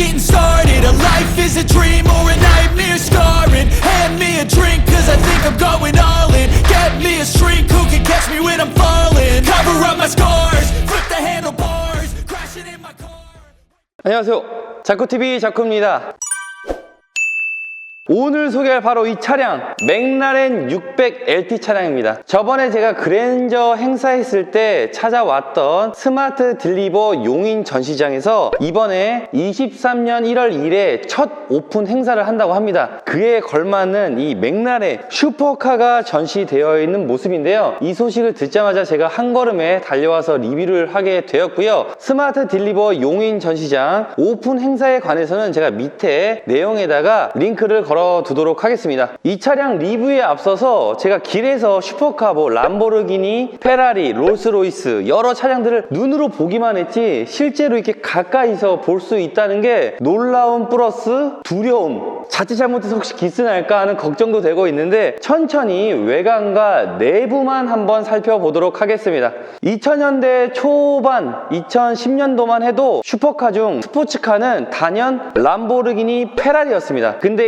getting started. A life is a dream or a nightmare scarring. Hand me a drink, cause I think I'm going all in. Get me a shrink who can catch me when I'm falling. Cover up my scars, flip the handlebars, crashing in my car. 안녕하세요. 자쿠TV 자쿠입니다. 오늘 소개할 바로 이 차량 맥라렌 600 LT 차량입니다. 저번에 제가 그랜저 행사했을 때 찾아왔던 스마트 딜리버 용인 전시장에서 이번에 23년 1월 1일에 첫 오픈 행사를 한다고 합니다. 그에 걸맞는 이 맥라렌 슈퍼카가 전시되어 있는 모습인데요. 이 소식을 듣자마자 제가 한 걸음에 달려와서 리뷰를 하게 되었고요. 스마트 딜리버 용인 전시장 오픈 행사에 관해서는 제가 밑에 내용에다가 링크를 걸어 두도록 하겠습니다. 이 차량 리뷰에 앞서서 제가 길에서 슈퍼카, 뭐 람보르기니, 페라리, 롤스로이스 여러 차량들을 눈으로 보기만 했지 실제로 이렇게 가까이서 볼 수 있다는 게 놀라운 플러스 두려움 자칫 잘못해서 혹시 기스 날까 하는 걱정도 되고 있는데 천천히 외관과 내부만 한번 살펴보도록 하겠습니다. 2000년대 초반, 2010년도만 해도 슈퍼카 중 스포츠카는 단연 람보르기니 페라리였습니다. 근데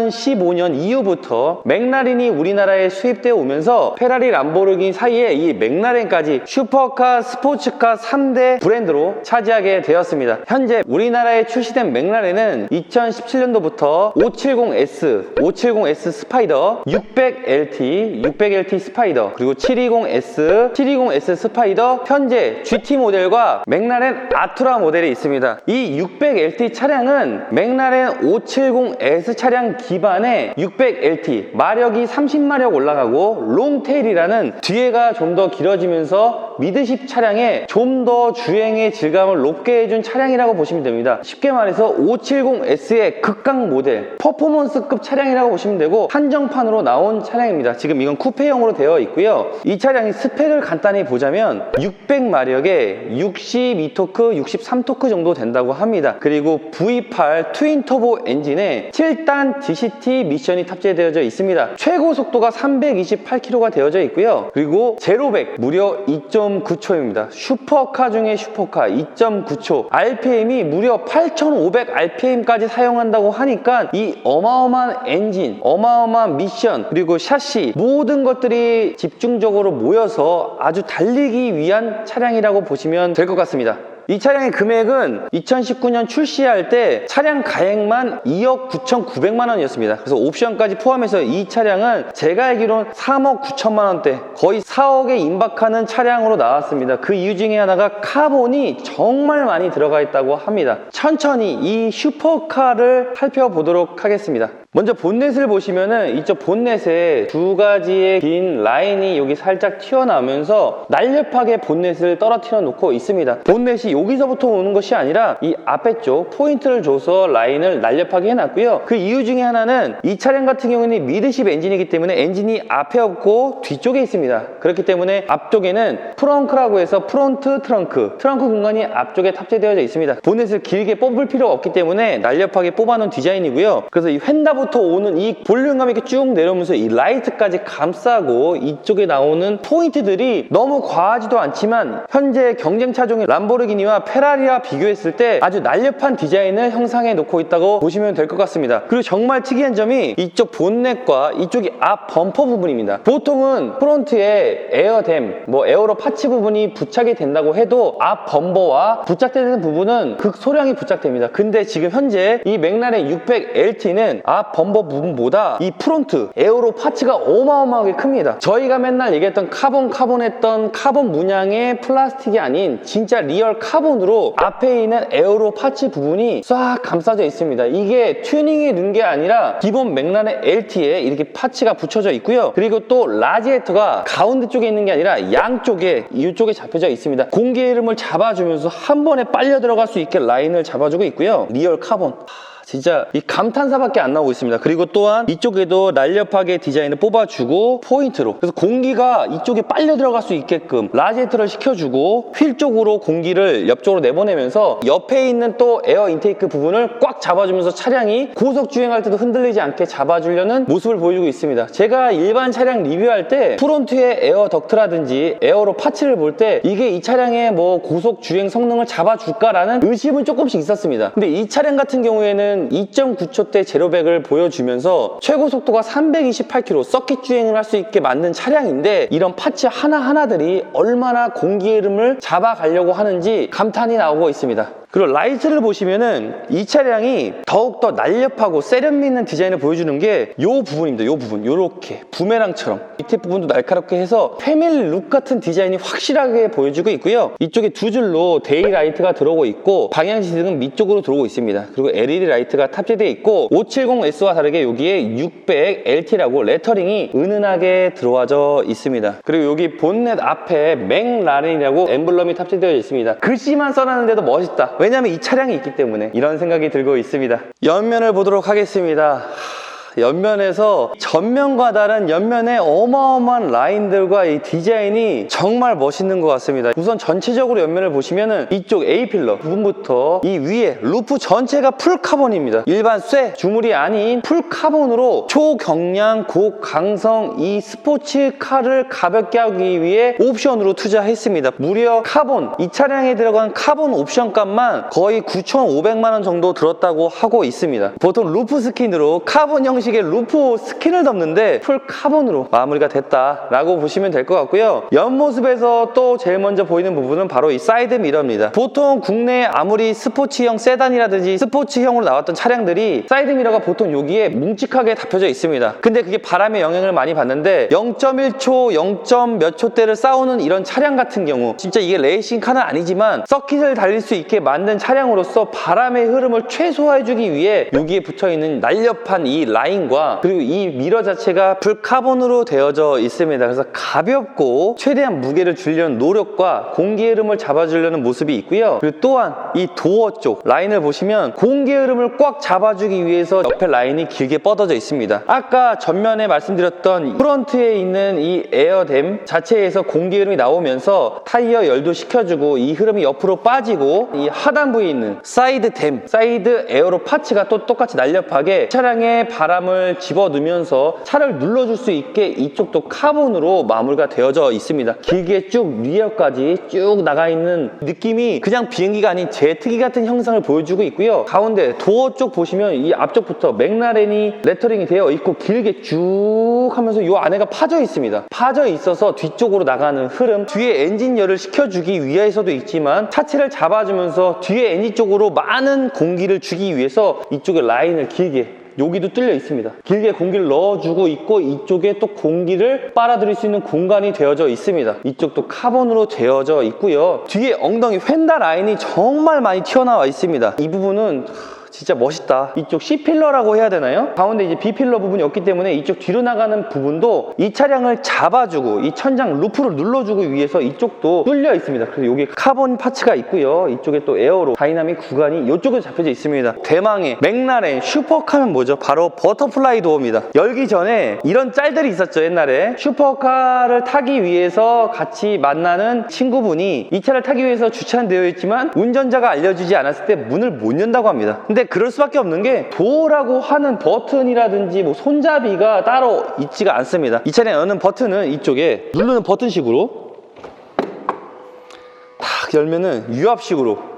2015년 이후부터 맥라렌이 우리나라에 수입되어 오면서 페라리 람보르기니 사이에 이 맥라렌까지 슈퍼카, 스포츠카 3대 브랜드로 차지하게 되었습니다. 현재 우리나라에 출시된 맥라렌은 2017년도부터 570S, 570S 스파이더, 600LT, 600LT 스파이더, 그리고 720S, 720S 스파이더, 현재 GT 모델과 맥라렌 아투라 모델이 있습니다. 이 600LT 차량은 맥라렌 570S 차량 기반의 600LT, 마력이 30마력 올라가고 롱테일이라는 뒤에가 좀 더 길어지면서 미드십 차량에 좀 더 주행의 질감을 높게 해준 차량이라고 보시면 됩니다. 쉽게 말해서 570S의 극강 모델, 퍼포먼스급 차량이라고 보시면 되고 한정판으로 나온 차량입니다. 지금 이건 쿠페형으로 되어 있고요. 이 차량이 스펙을 간단히 보자면 600마력에 62토크, 63토크 정도 된다고 합니다. 그리고 V8 트윈 터보 엔진에 7단 DCT 미션이 탑재되어져 있습니다. 최고 속도가 328km가 되어져 있고요. 그리고 제로백 무려 2.9초입니다. 슈퍼카 중에 슈퍼카 2.9초. RPM이 무려 8,500rpm까지 사용한다고 하니까 이 어마어마한 엔진, 어마어마한 미션, 그리고 샤시 모든 것들이 집중적으로 모여서 아주 달리기 위한 차량이라고 보시면 될 것 같습니다. 이 차량의 금액은 2019년 출시할 때 차량 가액만 2억 9,900만 원이었습니다. 그래서 옵션까지 포함해서 이 차량은 제가 알기로는 3억 9천만 원대, 거의 4억에 임박하는 차량으로 나왔습니다. 그 이유 중에 하나가 카본이 정말 많이 들어가 있다고 합니다. 천천히 이 슈퍼카를 살펴보도록 하겠습니다. 먼저 본넷을 보시면은 이쪽 본넷에 두 가지의 긴 라인이 여기 살짝 튀어나오면서 날렵하게 본넷을 떨어뜨려 놓고 있습니다. 본넷이 여기서부터 오는 것이 아니라 이 앞에 쪽 포인트를 줘서 라인을 날렵하게 해놨고요. 그 이유 중에 하나는 이 차량 같은 경우는 미드십 엔진이기 때문에 엔진이 앞에 없고 뒤쪽에 있습니다. 그렇기 때문에 앞쪽에는 프렁크라고 해서 프론트 트렁크, 트렁크 공간이 앞쪽에 탑재되어져 있습니다. 본넷을 길게 뽑을 필요가 없기 때문에 날렵하게 뽑아놓은 디자인이고요. 그래서 이 휀다 부터 오는 이 볼륨감이 이렇게 쭉 내려오면서 이 라이트까지 감싸고 이쪽에 나오는 포인트들이 너무 과하지도 않지만 현재 경쟁차 중인 람보르기니와 페라리와 비교했을 때 아주 날렵한 디자인을 형상해 놓고 있다고 보시면 될 것 같습니다. 그리고 정말 특이한 점이 이쪽 본넷과 이쪽이 앞 범퍼 부분입니다. 보통은 프론트에 에어댐, 뭐 에어로 파츠 부분이 부착이 된다고 해도 앞 범버와 부착되는 부분은 극소량이 부착됩니다. 근데 지금 현재 이 맥라렌 600LT는 앞 범버 부분보다 이 프론트 에어로 파츠가 어마어마하게 큽니다. 저희가 맨날 얘기했던 카본 카본 했던 카본 문양의 플라스틱이 아닌 진짜 리얼 카본으로 앞에 있는 에어로 파츠 부분이 싹 감싸져 있습니다. 이게 튜닝이 된 게 아니라 기본 맥라렌 LT에 이렇게 파츠가 붙여져 있고요. 그리고 또 라지에이터가 가운데 쪽에 있는 게 아니라 양쪽에 이쪽에 잡혀져 있습니다. 공기 흐름을 잡아주면서 한 번에 빨려 들어갈 수 있게 라인을 잡아주고 있고요. 리얼 카본. 진짜 이 감탄사밖에 안 나오고 있습니다. 그리고 또한 이쪽에도 날렵하게 디자인을 뽑아주고 포인트로 그래서 공기가 이쪽에 빨려 들어갈 수 있게끔 라지에이터를 시켜주고 휠 쪽으로 공기를 옆쪽으로 내보내면서 옆에 있는 또 에어 인테이크 부분을 꽉 잡아주면서 차량이 고속 주행할 때도 흔들리지 않게 잡아주려는 모습을 보여주고 있습니다. 제가 일반 차량 리뷰할 때 프론트의 에어 덕트라든지 에어로 파츠를 볼 때 이게 이 차량의 뭐 고속 주행 성능을 잡아줄까라는 의심은 조금씩 있었습니다. 근데 이 차량 같은 경우에는 2.9초대 제로백을 보여주면서 최고 속도가 328km 서킷 주행을 할 수 있게 만든 차량인데 이런 파츠 하나하나들이 얼마나 공기 흐름을 잡아가려고 하는지 감탄이 나오고 있습니다. 그리고 라이트를 보시면은 이 차량이 더욱더 날렵하고 세련미 있는 디자인을 보여주는 게 이 부분입니다. 이 부분. 요렇게 부메랑처럼 밑에 부분도 날카롭게 해서 패밀리 룩 같은 디자인이 확실하게 보여주고 있고요. 이쪽에 두 줄로 데이 라이트가 들어오고 있고 방향 지등은 밑쪽으로 들어오고 있습니다. 그리고 LED 라이트가 탑재되어 있고 570S와 다르게 여기에 600 LT라고 레터링이 은은하게 들어와져 있습니다. 그리고 여기 본넷 앞에 맥라렌이라고 엠블럼이 탑재되어 있습니다. 글씨만 써놨는데도 멋있다. 왜냐면 이 차량이 있기 때문에 이런 생각이 들고 있습니다. 옆면을 보도록 하겠습니다. 옆면에서 전면과 다른 옆면의 어마어마한 라인들과 이 디자인이 정말 멋있는 것 같습니다. 우선 전체적으로 옆면을 보시면은 이쪽 A 필러 부분부터 이 위에 루프 전체가 풀 카본입니다. 일반 쇠 주물이 아닌 풀 카본으로 초경량 고강성 이 스포츠카를 가볍게 하기 위해 옵션으로 투자했습니다. 무려 카본 이 차량에 들어간 카본 옵션 값만 거의 9,500만 원 정도 들었다고 하고 있습니다. 보통 루프 스킨으로 카본 형식 의 루프 스킨을 덮는데 풀 카본으로 마무리가 됐다라고 보시면 될 것 같고요. 옆모습에서 또 제일 먼저 보이는 부분은 바로 이 사이드 미러입니다. 보통 국내 아무리 스포츠형 세단이라든지 스포츠형으로 나왔던 차량들이 사이드 미러가 보통 여기에 뭉직하게 닫혀져 있습니다. 근데 그게 바람의 영향을 많이 받는데 0.1초, 0. 몇 초대를 싸우는 이런 차량 같은 경우 진짜 이게 레이싱카는 아니지만 서킷을 달릴 수 있게 만든 차량으로서 바람의 흐름을 최소화해주기 위해 여기에 붙어있는 날렵한 이 라인 과 그리고 이 미러 자체가 풀카본으로 되어져 있습니다. 그래서 가볍고 최대한 무게를 줄려는 노력과 공기 흐름을 잡아주려는 모습이 있고요. 그리고 또한 이 도어 쪽 라인을 보시면 공기 흐름을 꽉 잡아주기 위해서 옆에 라인이 길게 뻗어져 있습니다. 아까 전면에 말씀드렸던 프론트에 있는 이 에어댐 자체에서 공기 흐름이 나오면서 타이어 열도 식혀주고 이 흐름이 옆으로 빠지고 이 하단부에 있는 사이드 댐, 사이드 에어로 파츠가 또 똑같이 날렵하게 차량에 바람 을 집어넣으면서 차를 눌러줄 수 있게 이쪽도 카본으로 마무리가 되어져 있습니다. 길게 쭉 리어까지 쭉 나가 있는 느낌이 그냥 비행기가 아닌 제트기 같은 형상을 보여주고 있고요. 가운데 도어 쪽 보시면 이 앞쪽부터 맥라렌이 레터링이 되어 있고 길게 쭉 하면서 이 안에가 파져 있습니다. 파져 있어서 뒤쪽으로 나가는 흐름, 뒤에 엔진 열을 식혀주기 위해서도 있지만 차체를 잡아주면서 뒤에 엔진 쪽으로 많은 공기를 주기 위해서 이쪽에 라인을 길게 여기도 뚫려 있습니다. 길게 공기를 넣어주고 있고 이쪽에 또 공기를 빨아들일 수 있는 공간이 되어져 있습니다. 이쪽도 카본으로 되어져 있고요. 뒤에 엉덩이 휀다 라인이 정말 많이 튀어나와 있습니다. 이 부분은 진짜 멋있다. 이쪽 C필러라고 해야 되나요? 가운데 이제 B필러 부분이 없기 때문에 이쪽 뒤로 나가는 부분도 이 차량을 잡아주고 이 천장 루프를 눌러주기 위해서 이쪽도 뚫려 있습니다. 그래서 여기 카본 파츠가 있고요. 이쪽에 또 에어로 다이나믹 구간이 이쪽에 잡혀져 있습니다. 대망의 맥라렌 슈퍼카는 뭐죠? 바로 버터플라이 도어입니다. 열기 전에 이런 짤들이 있었죠. 옛날에 슈퍼카를 타기 위해서 같이 만나는 친구분이 이 차를 타기 위해서 주차되어 있지만 운전자가 알려주지 않았을 때 문을 못 연다고 합니다. 근데 그럴 수밖에 없는 게 도어라고 하는 버튼이라든지 뭐 손잡이가 따로 있지가 않습니다. 이 차량에 여는 버튼은 이쪽에 누르는 버튼식으로 탁 열면은 유압식으로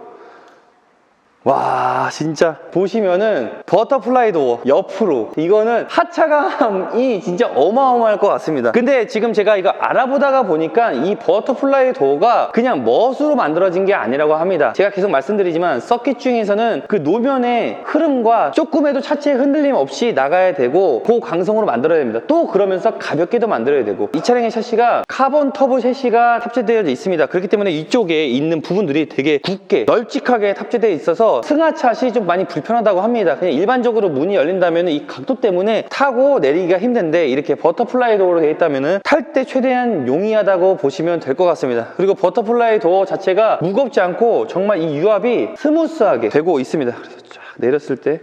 와 진짜. 보시면은 버터플라이 도어 옆으로. 이거는 하차감이 진짜 어마어마할 것 같습니다. 근데 지금 제가 이거 알아보다가 보니까 이 버터플라이 도어가 그냥 멋으로 만들어진 게 아니라고 합니다. 제가 계속 말씀드리지만 서킷 중에서는 그 노면의 흐름과 조금에도 차체의 흔들림 없이 나가야 되고 고강성으로 만들어야 됩니다. 또 그러면서 가볍게도 만들어야 되고. 이 차량의 샤시가 카본 터보 샤시가 탑재되어 있습니다. 그렇기 때문에 이쪽에 있는 부분들이 되게 굳게 널찍하게 탑재되어 있어서 승하차시 좀 많이 불편하다고 합니다. 그냥 일반적으로 문이 열린다면 이 각도 때문에 타고 내리기가 힘든데 이렇게 버터플라이 도어로 되어 있다면 탈 때 최대한 용이하다고 보시면 될 것 같습니다. 그리고 버터플라이 도어 자체가 무겁지 않고 정말 이 유압이 스무스하게 되고 있습니다. 그래서 쫙 내렸을 때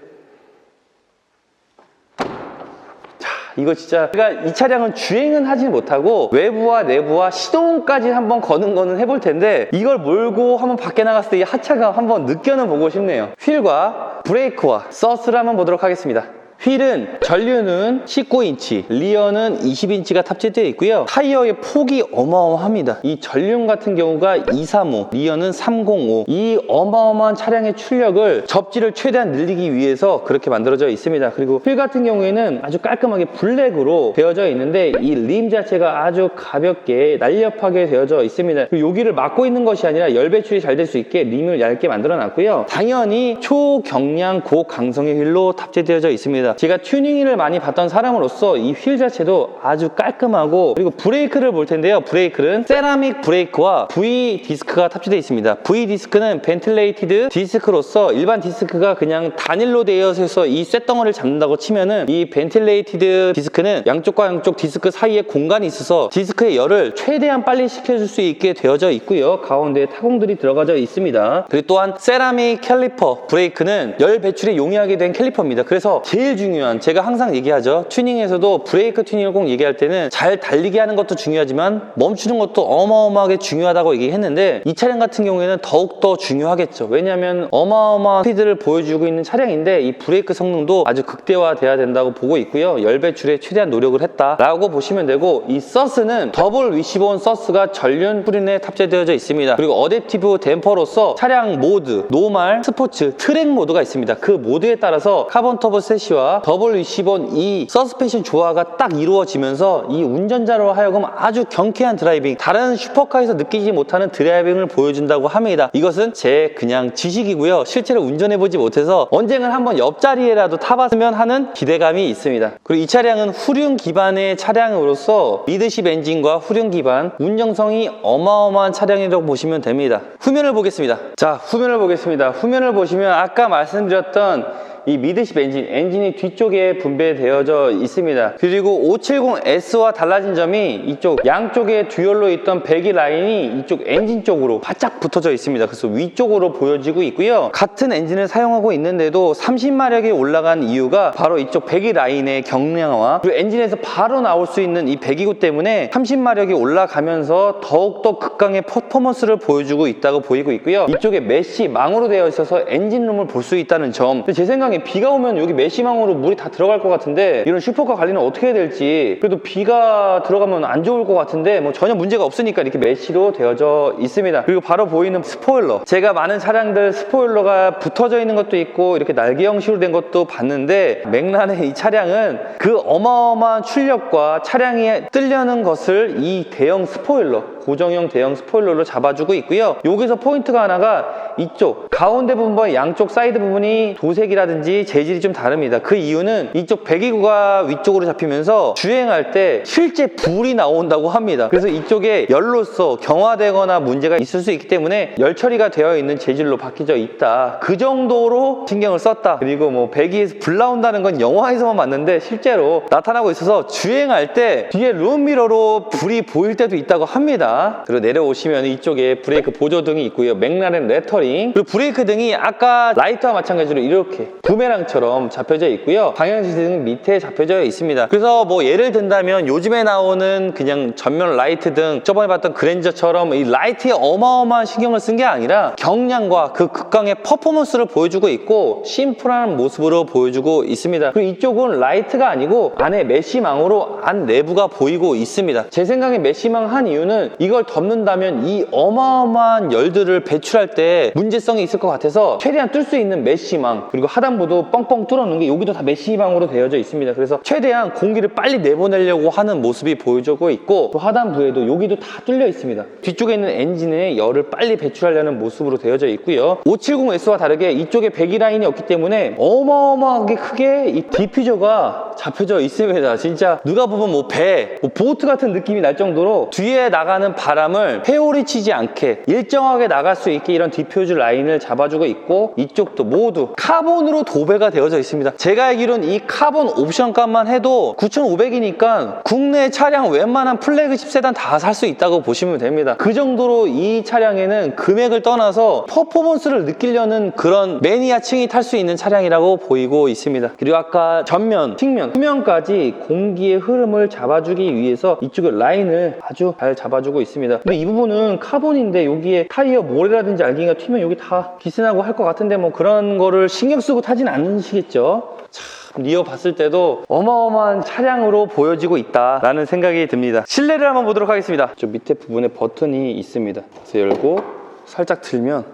이거 진짜 제가 이 차량은 주행은 하지 못하고 외부와 내부와 시동까지 한번 거는 거는 해볼 텐데 이걸 몰고 한번 밖에 나갔을 때 이 하차가 한번 느껴는 보고 싶네요. 휠과 브레이크와 서스를 한번 보도록 하겠습니다 휠은 전류는 19인치, 리어는 20인치가 탑재되어 있고요. 타이어의 폭이 어마어마합니다. 이 전륜 같은 경우가 235, 리어는 305. 이 어마어마한 차량의 출력을 접지를 최대한 늘리기 위해서 그렇게 만들어져 있습니다. 그리고 휠 같은 경우에는 아주 깔끔하게 블랙으로 되어져 있는데 이 림 자체가 아주 가볍게 날렵하게 되어져 있습니다. 그리고 여기를 막고 있는 것이 아니라 열 배출이 잘 될 수 있게 림을 얇게 만들어 놨고요. 당연히 초경량 고강성의 휠로 탑재되어져 있습니다. 제가 튜닝을 많이 봤던 사람으로서 이 휠 자체도 아주 깔끔하고 그리고 브레이크를 볼 텐데요. 브레이크는 세라믹 브레이크와 V 디스크가 탑재되어 있습니다. V 디스크는 벤틀레이티드 디스크로서 일반 디스크가 그냥 단일로 되어 있어서 이 쇳덩어리를 잡는다고 치면은 이 벤틀레이티드 디스크는 양쪽과 양쪽 디스크 사이에 공간이 있어서 디스크의 열을 최대한 빨리 식혀줄 수 있게 되어져 있고요. 가운데에 타공들이 들어가져 있습니다. 그리고 또한 세라믹 캘리퍼 브레이크는 열 배출이 용이하게 된 캘리퍼입니다. 그래서 제일 중요한 제가 항상 얘기하죠. 튜닝에서도 브레이크 튜닝을 꼭 얘기할 때는 잘 달리게 하는 것도 중요하지만 멈추는 것도 어마어마하게 중요하다고 얘기했는데 이 차량 같은 경우에는 더욱더 중요하겠죠. 왜냐하면 어마어마한 스피드를 보여주고 있는 차량인데 이 브레이크 성능도 아주 극대화돼야 된다고 보고 있고요. 열 배출에 최대한 노력을 했다라고 보시면 되고 이 서스는 더블 위시본 서스가 전륜 프린에 탑재되어져 있습니다. 그리고 어댑티브 댐퍼로서 차량 모드, 노말, 스포츠, 트랙 모드가 있습니다. 그 모드에 따라서 카본 터보 세시와 더블 위시본 이 서스펜션 조화가 딱 이루어지면서 이 운전자로 하여금 아주 경쾌한 드라이빙, 다른 슈퍼카에서 느끼지 못하는 드라이빙을 보여준다고 합니다. 이것은 제 그냥 지식이고요. 실제로 운전해보지 못해서 언젠간 한번 옆자리에라도 타봤으면 하는 기대감이 있습니다. 그리고 이 차량은 후륜 기반의 차량으로서 리드십 엔진과 후륜 기반, 운영성이 어마어마한 차량이라고 보시면 됩니다. 후면을 보겠습니다. 자, 후면을 보겠습니다. 후면을 보시면 아까 말씀드렸던 이 미드십 엔진, 엔진이 뒤쪽에 분배되어져 있습니다. 그리고 570S와 달라진 점이 이쪽 양쪽에 듀얼로 있던 배기 라인이 이쪽 엔진 쪽으로 바짝 붙어져 있습니다. 그래서 위쪽으로 보여지고 있고요. 같은 엔진을 사용하고 있는데도 30마력이 올라간 이유가 바로 이쪽 배기 라인의 경량화 그리고 엔진에서 바로 나올 수 있는 이 배기구 때문에 30마력이 올라가면서 더욱더 극강의 퍼포먼스를 보여주고 있다고 보이고 있고요. 이쪽에 메쉬 망으로 되어 있어서 엔진룸을 볼 수 있다는 점. 제 생각 에 비가 오면 여기 메쉬망으로 물이 다 들어갈 것 같은데 이런 슈퍼카 관리는 어떻게 해야 될지 그래도 비가 들어가면 안 좋을 것 같은데 뭐 전혀 문제가 없으니까 이렇게 메쉬로 되어져 있습니다. 그리고 바로 보이는 스포일러. 제가 많은 차량들 스포일러가 붙어져 있는 것도 있고 이렇게 날개 형식으로 된 것도 봤는데 맥란의 이 차량은 그 어마어마한 출력과 차량이 뜨려는 것을 이 대형 스포일러 고정형 대형 스포일러로 잡아주고 있고요. 여기서 포인트가 하나가 이쪽 가운데 부분과 양쪽 사이드 부분이 도색이라든지 재질이 좀 다릅니다. 그 이유는 이쪽 배기구가 위쪽으로 잡히면서 주행할 때 실제 불이 나온다고 합니다. 그래서 이쪽에 열로서 경화되거나 문제가 있을 수 있기 때문에 열 처리가 되어 있는 재질로 바뀌져 있다. 그 정도로 신경을 썼다. 그리고 뭐 배기에서 불 나온다는 건 영화에서만 봤는데 실제로 나타나고 있어서 주행할 때 뒤에 룸미러로 불이 보일 때도 있다고 합니다. 그리고 내려오시면 이쪽에 브레이크 보조등이 있고요. 맥라렌 레터링. 그리고 브레이크 등이 아까 라이트와 마찬가지로 이렇게 부메랑처럼 잡혀져 있고요. 방향지 등 밑에 잡혀져 있습니다. 그래서 뭐 예를 든다면 요즘에 나오는 그냥 전면 라이트 등 저번에 봤던 그랜저처럼 이 라이트에 어마어마한 신경을 쓴 게 아니라 경량과 그 극강의 퍼포먼스를 보여주고 있고 심플한 모습으로 보여주고 있습니다. 그리고 이쪽은 라이트가 아니고 안에 메쉬망으로 안 내부가 보이고 있습니다. 제 생각에 메쉬망 한 이유는 이걸 덮는다면 이 어마어마한 열들을 배출할 때 문제성이 있을 것 같아서 최대한 뚫 수 있는 메쉬망 그리고 하단부도 뻥뻥 뚫어놓은 게 여기도 다 메쉬망으로 되어져 있습니다. 그래서 최대한 공기를 빨리 내보내려고 하는 모습이 보여주고 있고 또 하단부에도 여기도 다 뚫려 있습니다. 뒤쪽에 있는 엔진의 열을 빨리 배출하려는 모습으로 되어져 있고요. 570S와 다르게 이쪽에 배기 라인이 없기 때문에 어마어마하게 크게 이 디퓨저가 잡혀져 있습니다. 진짜 누가 보면 뭐 배, 뭐 보트 같은 느낌이 날 정도로 뒤에 나가는 바람을 회오리 치지 않게 일정하게 나갈 수 있게 이런 디퓨 즈 라인을 잡아주고 있고 이쪽도 모두 카본으로 도배가 되어져 있습니다. 제가 알기로는 이 카본 옵션 값만 해도 9,500이니까 국내 차량 웬만한 플래그십 세단 다 살 수 있다고 보시면 됩니다. 그 정도로 이 차량에는 금액을 떠나서 퍼포먼스를 느끼려는 그런 매니아층이 탈 수 있는 차량이라고 보이고 있습니다. 그리고 아까 전면, 측면 후면까지 공기의 흐름을 잡아주기 위해서 이쪽에 라인을 아주 잘 잡아주고 있습니다. 근데 이 부분은 카본인데 여기에 타이어 모래라든지 알갱이가 튀면 여기 다 기스나고 할 것 같은데 뭐 그런 거를 신경 쓰고 타진 않으시겠죠? 참 리어 봤을 때도 어마어마한 차량으로 보여지고 있다라는 생각이 듭니다. 실내를 한번 보도록 하겠습니다. 저 밑에 부분에 버튼이 있습니다. 그래서 열고 살짝 들면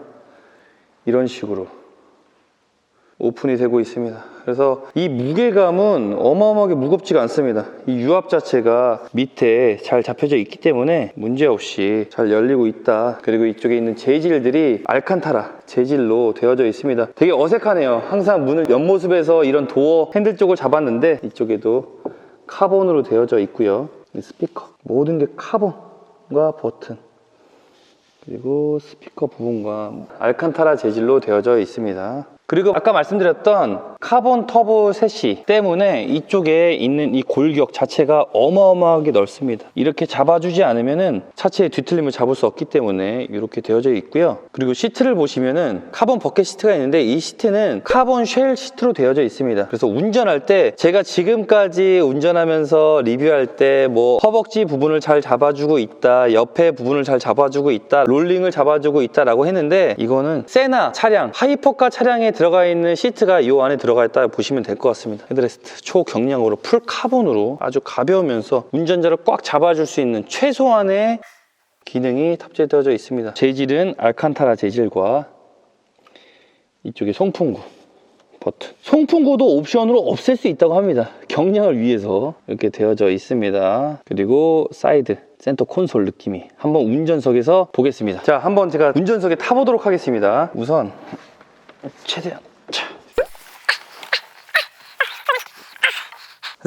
이런 식으로 오픈이 되고 있습니다. 그래서 이 무게감은 어마어마하게 무겁지가 않습니다. 이 유압 자체가 밑에 잘 잡혀져 있기 때문에 문제없이 잘 열리고 있다. 그리고 이쪽에 있는 재질들이 알칸타라 재질로 되어져 있습니다. 되게 어색하네요. 항상 문을 옆모습에서 이런 도어 핸들 쪽을 잡았는데 이쪽에도 카본으로 되어져 있고요. 이 스피커 모든 게 카본과 버튼 그리고 스피커 부분과 알칸타라 재질로 되어져 있습니다. 그리고 아까 말씀드렸던 카본 터보 셋이 때문에 이쪽에 있는 이 골격 자체가 어마어마하게 넓습니다. 이렇게 잡아주지 않으면은 차체의 뒤틀림을 잡을 수 없기 때문에 이렇게 되어져 있고요. 그리고 시트를 보시면은 카본 버켓 시트가 있는데 이 시트는 카본 쉘 시트로 되어져 있습니다. 그래서 운전할 때 제가 지금까지 운전하면서 리뷰할 때 뭐 허벅지 부분을 잘 잡아주고 있다, 옆에 부분을 잘 잡아주고 있다, 롤링을 잡아주고 있다라고 했는데 이거는 세나 차량, 하이퍼카 차량에 들어가 있는 시트가 이 안에 들어가 있다 보시면 될 것 같습니다. 헤드레스트 초경량으로 풀 카본으로 아주 가벼우면서 운전자를 꽉 잡아줄 수 있는 최소한의 기능이 탑재되어져 있습니다. 재질은 알칸타라 재질과 이쪽에 송풍구 버튼. 송풍구도 옵션으로 없앨 수 있다고 합니다. 경량을 위해서 이렇게 되어져 있습니다. 그리고 사이드 센터 콘솔 느낌이 한번 운전석에서 보겠습니다. 자, 한번 제가 운전석에 타보도록 하겠습니다. 우선 최대한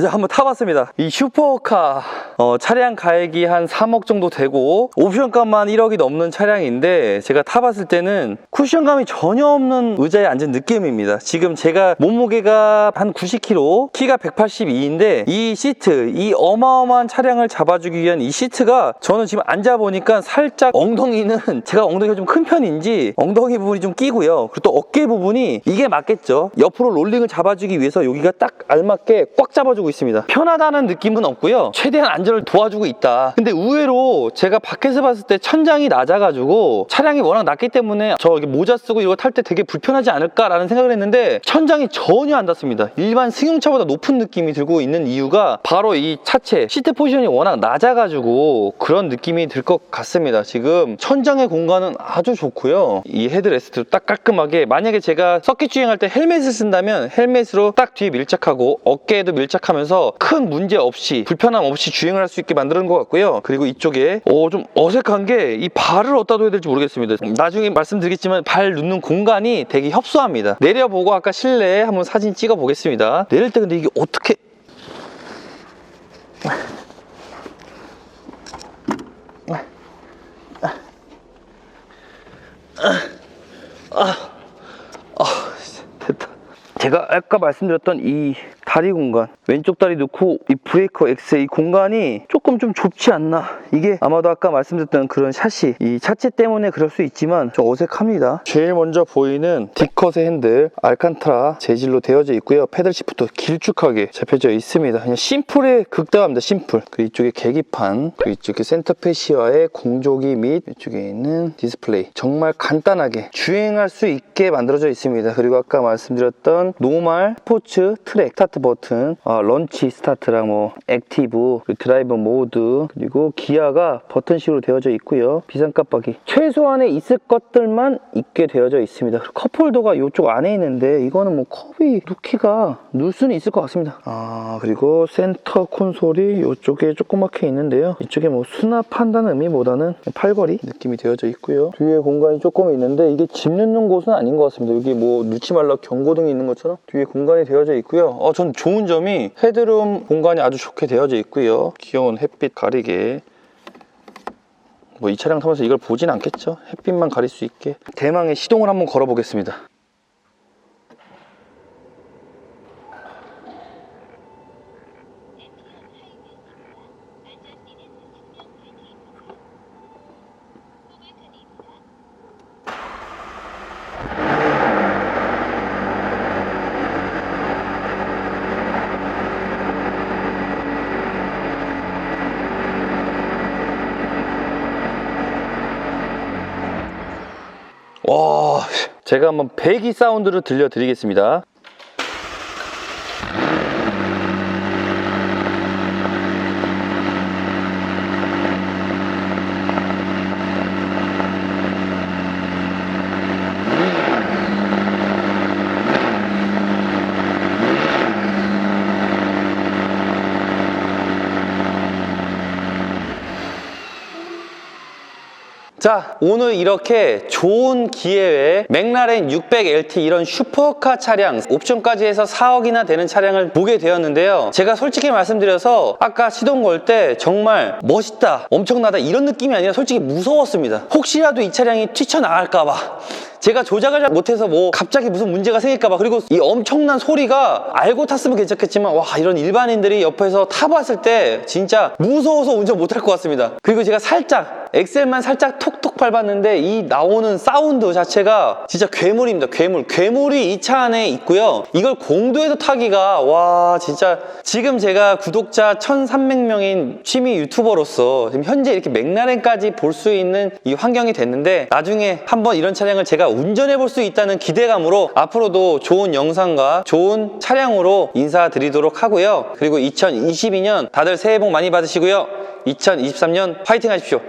이제 한번 타봤습니다. 이 슈퍼카 어, 차량 가액이 한 3억 정도 되고 옵션값만 1억이 넘는 차량인데 제가 타봤을 때는 쿠션감이 전혀 없는 의자에 앉은 느낌입니다. 지금 제가 몸무게가 한 90kg, 키가 182인데 이 시트, 이 어마어마한 차량을 잡아주기 위한 이 시트가 저는 지금 앉아보니까 살짝 엉덩이는 제가 엉덩이가 좀 큰 편인지 엉덩이 부분이 좀 끼고요. 그리고 또 어깨 부분이 이게 맞겠죠. 옆으로 롤링을 잡아주기 위해서 여기가 딱 알맞게 꽉 잡아주고 있습니다. 편하다는 느낌은 없고요. 최대한 안전을 도와주고 있다. 근데 의외로 제가 밖에서 봤을 때 천장이 낮아가지고 차량이 워낙 낮기 때문에 저 모자 쓰고 이거 탈 때 되게 불편하지 않을까라는 생각을 했는데 천장이 전혀 안 닿습니다. 일반 승용차보다 높은 느낌이 들고 있는 이유가 바로 이 차체 시트 포지션이 워낙 낮아가지고 그런 느낌이 들 것 같습니다. 지금 천장의 공간은 아주 좋고요. 이 헤드레스트도 딱 깔끔하게 만약에 제가 서킷 주행할 때 헬멧을 쓴다면 헬멧으로 딱 뒤에 밀착하고 어깨에도 밀착하면서 큰 문제 없이 불편함 없이 주행 을 할 수 있게 만드는 것 같고요. 그리고 이쪽에 어, 좀 어색한 게 이 발을 어디다 둬야 될지 모르겠습니다. 나중에 말씀드리겠지만 발 눕는 공간이 되게 협소합니다. 내려보고 아까 실내에 한번 사진 찍어 보겠습니다. 내릴 때 근데 이게 어떻게 됐다. 제가 아까 말씀드렸던 이 다리 공간. 왼쪽 다리 넣고 이 브레이커 X의 이 공간이 조금 좀 좁지 않나. 이게 아마도 아까 말씀드렸던 그런 샷이 이 차체 때문에 그럴 수 있지만 좀 어색합니다. 제일 먼저 보이는 디컷의 핸들 알칸타라 재질로 되어져 있고요. 패들 시프트 길쭉하게 잡혀져 있습니다. 그냥 심플에 극대화입니다 심플. 그리고 이쪽에 계기판 그리고 이쪽에 센터 페시아의 공조기 및 이쪽에 있는 디스플레이. 정말 간단하게 주행할 수 있게 만들어져 있습니다. 그리고 아까 말씀드렸던 노말 스포츠 트랙 스타트 버튼 아, 런치 스타트랑 뭐 액티브 그리고 드라이버 모드 그리고 기아가 버튼식으로 되어져 있고요. 비상 깜빡이 최소한에 있을 것들만 있게 되어져 있습니다. 컵홀더가 이쪽 안에 있는데 이거는 뭐 컵이 놓기가 넣을 수는 있을 것 같습니다. 아 그리고 센터 콘솔이 이쪽에 조그맣게 있는데요. 이쪽에 뭐 수납한다는 의미보다는 팔걸이 느낌이 되어져 있고요. 뒤에 공간이 조금 있는데 이게 집 넣는 곳은 아닌 것 같습니다. 여기 뭐 넣지 말라 경고등이 있는 것처럼 뒤에 공간이 되어져 있고요. 어, 전 좋은 점이 헤드룸 공간이 아주 좋게 되어져 있고요. 귀여운 햇빛 가리개. 뭐 이 차량 타면서 이걸 보진 않겠죠? 햇빛만 가릴 수 있게 대망의 시동을 한번 걸어 보겠습니다 제가 한번 배기 사운드를 들려드리겠습니다. 자, 오늘 이렇게 좋은 기회에 맥라렌 600LT 이런 슈퍼카 차량 옵션까지 해서 4억이나 되는 차량을 보게 되었는데요. 제가 솔직히 말씀드려서 아까 시동 걸 때 정말 멋있다, 엄청나다 이런 느낌이 아니라 솔직히 무서웠습니다. 혹시라도 이 차량이 튀쳐나갈까봐. 제가 조작을 잘 못해서 뭐 갑자기 무슨 문제가 생길까봐 그리고 이 엄청난 소리가 알고 탔으면 괜찮겠지만 와 이런 일반인들이 옆에서 타봤을 때 진짜 무서워서 운전 못할 것 같습니다. 그리고 제가 살짝 엑셀만 살짝 톡톡 밟았는데 이 나오는 사운드 자체가 진짜 괴물입니다. 괴물. 괴물이 이 차 안에 있고요. 이걸 공도에서 타기가 와 진짜 지금 제가 구독자 1300명인 취미 유튜버로서 지금 현재 이렇게 맥라렌까지 볼 수 있는 이 환경이 됐는데 나중에 한번 이런 차량을 제가 운전해 볼 수 있다는 기대감으로 앞으로도 좋은 영상과 좋은 차량으로 인사드리도록 하고요. 그리고 2022년 다들 새해 복 많이 받으시고요. 2023년 파이팅 하십시오